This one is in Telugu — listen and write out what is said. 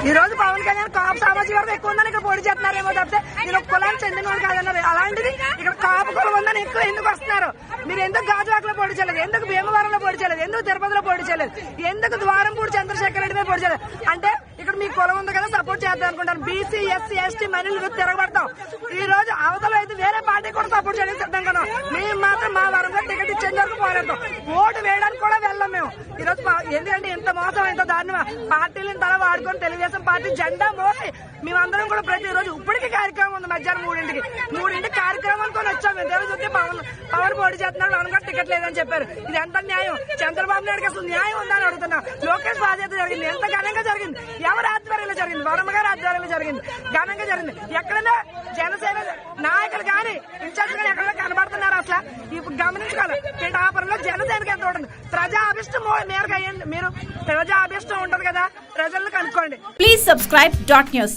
ఈ రోజు పవన్ కళ్యాణ్ కాపు సామాజిక వర్గం ఎక్కువ ఉందని ఇక్కడ పోటీ చేస్తున్నారేమో తప్పితే నేను ఒక కులానికి చెందిన కాదన్నారు. అలాంటిది ఇక్కడ కాపు కులం ఉందని ఎక్కువ ఎందుకు వస్తున్నారు? మీరు ఎందుకు గాజువాకలో పోటీ చేయలేదు? ఎందుకు భీమవరంలో పోటీ చేయలేదు? ఎందుకు తిరుపతిలో పోటీ చేయలేదు? ఎందుకు ద్వారంపూడి చంద్రశేఖర్ రెడ్డి మీద పోటీ చేయలేదు? అంటే ఇక్కడ మీ కులం ఉంది కదా సపోర్ట్ చేద్దాం అనుకుంటాను. బీసీ ఎస్సీ ఎస్టీ మహిళలు తిరగబడతాం. ఈ రోజు అవతల అయితే వేరే పార్టీ కూడా సపోర్ట్ చేయడం సిద్ధం కదా. మేము మాత్రం మా వరంగా టికెట్ ఇచ్చేంత వరకు పోరాడతాం. ఓటు వేయడానికి కూడా వెళ్ళాం మేము. ఈ రోజు ఎందుకంటే ఇంత మోసం ఇంత దారుణమా? పార్టీలను తల తెలుగుదేశం పార్టీ జెండా మోసి మేమందరం కూడా ప్రతిరోజు ఇప్పటికీ కార్యక్రమం ఉంది మధ్యాహ్నం మూడింటికి. మూడింటికి కార్యక్రమం కొని వచ్చాం మేము. చూస్తే పవన్ పవన్ పోటీ చేస్తున్నాడు మనం కూడా టికెట్ లేదని చెప్పారు. ఇది ఎంత న్యాయం? చంద్రబాబు నాయుడు అసలు న్యాయం ఉందని అడుగుతున్నా. లోకేష్ బాధ్యత జరిగింది. ఎంత ఘనంగా జరిగింది? ఎవరి ఆధ్వర్యంలో జరిగింది? వరమ గారి ఆధ్వర్యంలో జరిగింది. ఘనంగా జరిగింది. ఎక్కడైనా జనసేన నాయకులు కానీ ఇన్ఛార్జ్ కానీ ఎక్కడైనా కనబడుతున్నారు అసలు? ఇప్పుడు గమనించుకోవాలి. పిఠాపురంలో జనసేనకి ఎంత ఉంటుంది ప్రజాభిష్టం మేరకు అయ్యండి మీరు ప్రజా ఉంటది ఉంటుంది కదా. ప్రజలను కనుక్కోండి. Please subscribe dot news